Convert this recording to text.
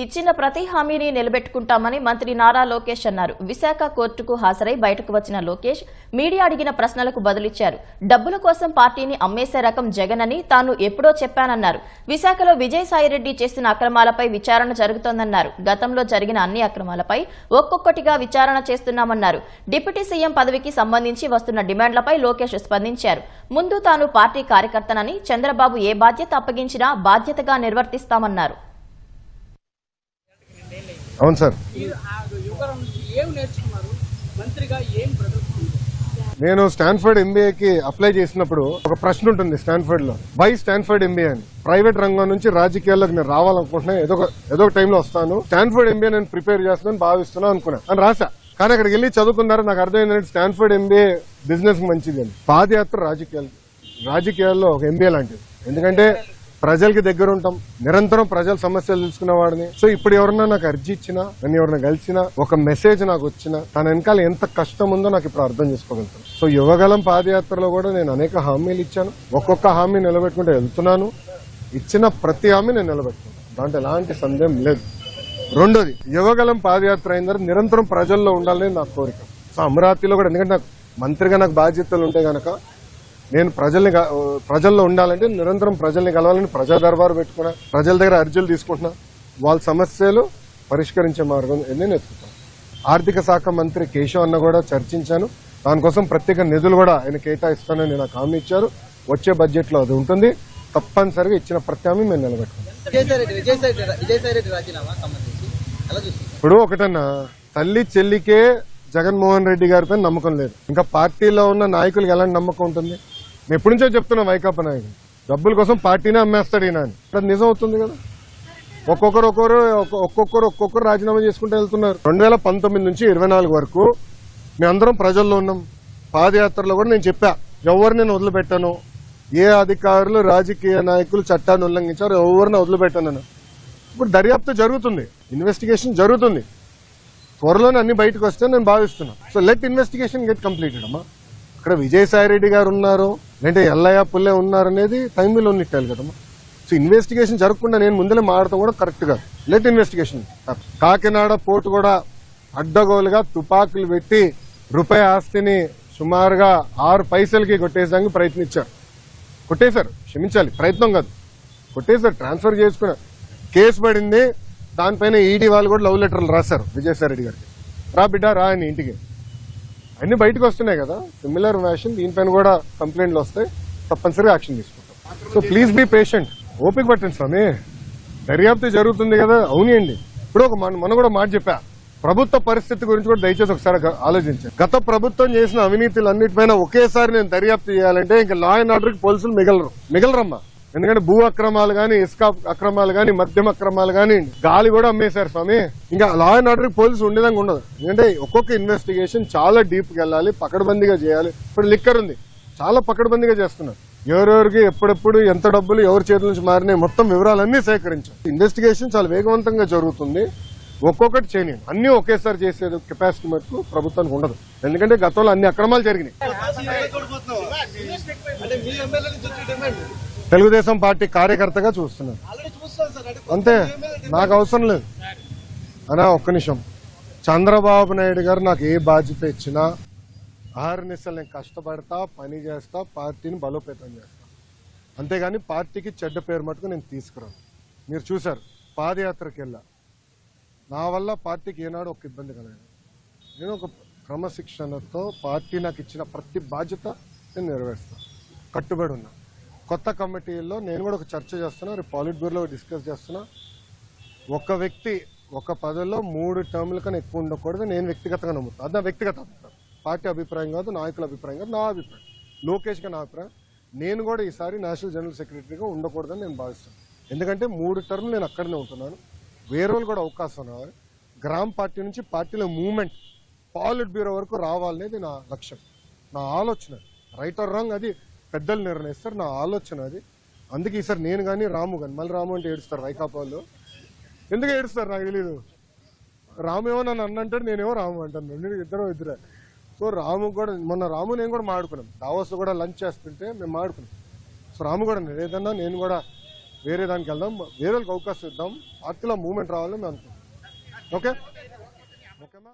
ఇచ్చిన ప్రతి హామీని నిలబెట్టుకుంటామని మంత్రి నారా లోకేష్ అన్నారు. విశాఖ కోర్టుకు హాజరై బయటకు వచ్చిన లోకేష్ మీడియా అడిగిన ప్రశ్నలకు బదులిచ్చారు. డబ్బుల కోసం పార్టీని అమ్మేసే రకం జగన్ అని తాను ఎప్పుడో చెప్పానన్నారు. విశాఖలో విజయసాయిరెడ్డి చేసిన అక్రమాలపై విచారణ జరుగుతోందన్నారు. గతంలో జరిగిన అన్ని అక్రమాలపై ఒక్కొక్కటిగా విచారణ చేస్తున్నామన్నారు. డిప్యూటీ సీఎం పదవికి సంబంధించి వస్తున్న డిమాండ్లపై లోకేష్ స్పందించారు. ముందు తాను పార్టీ కార్యకర్తనని చంద్రబాబు ఏ బాధ్యత అప్పగించినా బాధ్యతగా నిర్వర్తిస్తామన్నారు అవును సార్ ఈ ఆ యువకరం నుంచి ఏం నేర్చుకున్నారు మంత్రిగా ఏం ప్రదర్శించారు? నేను స్టాన్ఫర్డ్ ఎంబీఏకి అప్లై చేసినప్పుడు ఒక ప్రశ్న ఉంటుంది స్టాన్ఫర్డ్లో వై స్టాన్ఫర్డ్ ఎంబీఏ అని. ప్రైవేట్ రంగం నుంచి రాజకీయాల్లోకి నేను రావాలనుకుంటున్నా. ఏదో ఒక ఏదో ఒక టైంలో వస్తాను. స్టాన్ఫర్డ్ ఎంబీఏ నేను ప్రిపేర్ చేస్తున్నాను భావిస్తున్నా అనుకున్నా. అని రాసా కానీ అక్కడికి వెళ్ళి చదువుకున్నారు నాకు అర్థమైంది స్టాన్ఫర్డ్ ఎంబీఏ బిజినెస్ మంచిది అని. పాదయాత్ర రాజకీయాలు రాజకీయాల్లో ఒక ఎంబీఏ లాంటిది. ఎందుకంటే ప్రజలకి దగ్గర ఉంటాం. నిరంతరం ప్రజల సమస్యలు తెలుసుకునే వాడిని. సో ఇప్పుడు ఎవరన్నా నాకు అర్జీ ఇచ్చినా నన్ను ఎవరైనా కలిసినా ఒక మెసేజ్ నాకు వచ్చినా తన వెనకాల ఎంత కష్టం ఉందో నాకు ఇప్పుడు అర్థం చేసుకోగలుగుతాను. సో యువగలం పాదయాత్రలో కూడా నేను అనేక హామీలు ఇచ్చాను. ఒక్కొక్క హామీ నిలబెట్టుకుంటూ వెళ్తున్నాను. ఇచ్చిన ప్రతి హామీ నేను నిలబెట్టుకున్నాను దాంట్లో ఎలాంటి సందేహం లేదు. రెండోది యువగలం పాదయాత్ర అయిన తర్వాత నిరంతరం ప్రజల్లో ఉండాలని నా కోరిక. సో అమరావతిలో కూడా ఎందుకంటే నాకు మంత్రిగా నాకు బాధ్యతలు ఉంటే కనుక నేను ప్రజల్ని ప్రజల్లో ఉండాలంటే నిరంతరం ప్రజల్ని కలవాలని ప్రజా దర్బారు పెట్టుకున్నా ప్రజల దగ్గర అర్జీలు తీసుకుంటున్నా వాళ్ళ సమస్యలు పరిష్కరించే మార్గం నేను ఎత్తుకుతాను ఆర్థిక శాఖ మంత్రి కేశవ్ అన్న కూడా చర్చించాను. దానికోసం ప్రత్యేక నిధులు కూడా ఆయన కేటాయిస్తానని నాకు హామీ ఇచ్చారు. వచ్చే బడ్జెట్లో అది ఉంటుంది. తప్పనిసరిగా ఇచ్చిన ప్రతి హామీ మేము నిలబెట్టుకుంటాం. ఇప్పుడు ఒకటన్నా తల్లి చెల్లికే జగన్మోహన్ రెడ్డి గారిపై నమ్మకం లేదు. ఇంకా పార్టీలో ఉన్న నాయకులకు ఎలాంటి నమ్మకం ఉంటుంది? ఎప్పటి నుంచో చెప్తున్నా వైకాపా నాయకుడు. డబ్బుల కోసం పార్టీనే అమ్మేస్తాడు ఈయన అని అది నిజం అవుతుంది కదా? ఒక్కొక్కరు ఒక్కొక్కరు ఒక్కొక్కరు ఒక్కొక్కరు రాజీనామా చేసుకుంటూ వెళ్తున్నారు. రెండు వేల పంతొమ్మిది నుంచి ఇరవై నాలుగు వరకు మేమందరం ప్రజల్లో ఉన్నాం. పాదయాత్రలో కూడా నేను చెప్పా. ఎవరు నేను వదిలిపెట్టాను. ఏ అధికారులు రాజకీయ నాయకులు చట్టాన్ని ఉల్లంఘించారు ఎవరిని వదిలిపెట్టాను ఇప్పుడు దర్యాప్తు జరుగుతుంది. ఇన్వెస్టిగేషన్ జరుగుతుంది. త్వరలోనే అన్ని బయటకు వస్తే నేను భావిస్తున్నా. So let investigation get completed అమ్మా. ఇక్కడ విజయసాయి రెడ్డి గారు ఉన్నారు. అంటే ఎల్లయ్య పుల్లే ఉన్నారు అనేది టైంలో ఉన్నట్టాలి కదమ్మా. సో ఇన్వెస్టిగేషన్ జరగకుండా నేను ముందలే మాడటం కూడా కరెక్ట్ కాదు లెట్ ఇన్వెస్టిగేషన్ కాకినాడ పోర్టు కూడా అడ్డగోలుగా తుపాకులు పెట్టి రూపాయి ఆస్తిని సుమారుగా ఆరు పైసలకి కొట్టేసడానికి ప్రయత్నించారు. కొట్టేశారు. క్షమించాలి. ప్రయత్నం కాదు. కొట్టేశారు. ట్రాన్స్ఫర్ చేసుకున్నారు. కేసు పడింది. దానిపైన ఈడీ వాళ్ళు కూడా లవ్ లెటర్లు రాశారు. విజయసాయి రెడ్డి గారికి. రా బిడ్డ రా అని ఇంటికి. అన్ని బయటకు వస్తున్నాయి కదా. సిమిలర్ వ్యాషన్ దీనిపైన కూడా కంప్లైంట్లు వస్తాయి. తప్పనిసరిగా యాక్షన్ తీసుకుంటాం. సో ప్లీజ్ బీ పేషెంట్ ఓపిక పట్టండి స్వామి. దర్యాప్తు జరుగుతుంది కదా. అవునండి ఇప్పుడు ఒక మన మనం కూడా మాట చెప్పా. ప్రభుత్వ పరిస్థితి గురించి కూడా దయచేసి ఒకసారి ఆలోచించాను గత ప్రభుత్వం చేసిన అవినీతులు అన్నిటిపైన ఒకేసారి నేను దర్యాప్తు చేయాలంటే ఇంకా లా అండ్ ఆర్డర్కి పోలీసులు మిగలరు. మిగలరమ్మా. ఎందుకంటే భూ అక్రమాలు గాని ఇసుక అక్రమాలు గాని మద్యం అక్రమాలు గాని గాలి కూడా అమ్మేశారు స్వామి. ఇంకా లా అండ్ ఆర్డర్ పోలీసు ఉండేదాకా ఉండదు. ఎందుకంటే ఒక్కొక్క ఇన్వెస్టిగేషన్ చాలా డీప్గా వెళ్ళాలి పకడ్బందీగా చేయాలి. ఇప్పుడు లిక్కర్ ఉంది. చాలా పకడ్బందీగా చేస్తున్నారు. ఎవరెవరికి ఎప్పుడెప్పుడు ఎంత డబ్బులు ఎవరి చేతుల నుంచి మారినాయి మొత్తం వివరాలన్నీ సేకరించాం ఇన్వెస్టిగేషన్ చాలా వేగవంతంగా జరుగుతుంది. ఒక్కొక్కటి చేయనియండి అన్ని ఒకేసారి చేసే కెపాసిటీ మటుకు ప్రభుత్వానికి ఉండదు. ఎందుకంటే గతంలో అన్ని అక్రమాలు జరిగినాయి. తెలుగుదేశం పార్టీ కార్యకర్తగా చూస్తున్నాను అంతే. నాకు అవసరం లేదు. అనా ఒక్క నిమిషం. చంద్రబాబు నాయుడు గారు నాకు ఏ బాధ్యత ఇచ్చినా ఆహర్నిశలు నేను కష్టపడతా పని చేస్తా పార్టీని బలోపేతం చేస్తా. అంతేగాని పార్టీకి చెడ్డ పేరు మటుకు నేను తీసుకురాను. మీరు చూశారు పాదయాత్రకి వెళ్ళా. నా వల్ల పార్టీకి ఏనాడు ఒక ఇబ్బంది కలగదు నేను ఒక క్రమశిక్షణతో పార్టీ నాకు ఇచ్చిన ప్రతి బాధ్యత నేను నెరవేరుస్తాను కట్టుబడి ఉన్నా. కొత్త కమిటీల్లో నేను కూడా ఒక చర్చ చేస్తున్నా రేపు పాలిట్ బ్యూరోలో డిస్కస్ చేస్తున్నా. ఒక వ్యక్తి ఒక పదవిలో మూడు టర్ముల కన్నా ఎక్కువ ఉండకూడదు నేను వ్యక్తిగతంగా నమ్ముతాను అది నా వ్యక్తిగత అభిప్రాయం. పార్టీ అభిప్రాయం కాదు నాయకుల అభిప్రాయం కాదు నా అభిప్రాయం. లోకేష్గా నా అభిప్రాయం. నేను కూడా ఈసారి నేషనల్ జనరల్ సెక్రటరీగా ఉండకూడదని నేను భావిస్తాను ఎందుకంటే మూడు టర్ములు నేను అక్కడనే ఉంటున్నాను. వేరే కూడా అవకాశం రావాలి. గ్రామ్ పార్టీ నుంచి పార్టీలో మూమెంట్ పాలిట్ బ్యూరో వరకు రావాలనేది నా లక్ష్యం నా ఆలోచన. రైట్ ఆర్ రాంగ్ అది పెద్దలు నిర్ణయిస్తారు నా ఆలోచన అది. అందుకే ఈసారి నేను కానీ రాము కానీ మళ్ళీ రాము అంటే ఏడుస్తారు వైకాపా ఎందుకు ఏడుస్తారు నాకు తెలీదు. రాము ఏమో నన్ను అన్నంటాడు నేనేమో రాము అంటాను. రెండు ఇద్దరు ఇద్దరే. సో రాము కూడా మొన్న రాము నేను కూడా మాడుకున్నాం. దావోస్ కూడా లంచ్ చేస్తుంటే మేము మాడుకున్నాం. సో రాము కూడా ఏదన్నా నేను కూడా వేరే దానికి వెళ్దాం వేరే వాళ్ళకి అవకాశం ఇద్దాం. పార్టీలో మూమెంట్ రావాలని మేము అనుకుంటాం ఓకే? ఓకేమా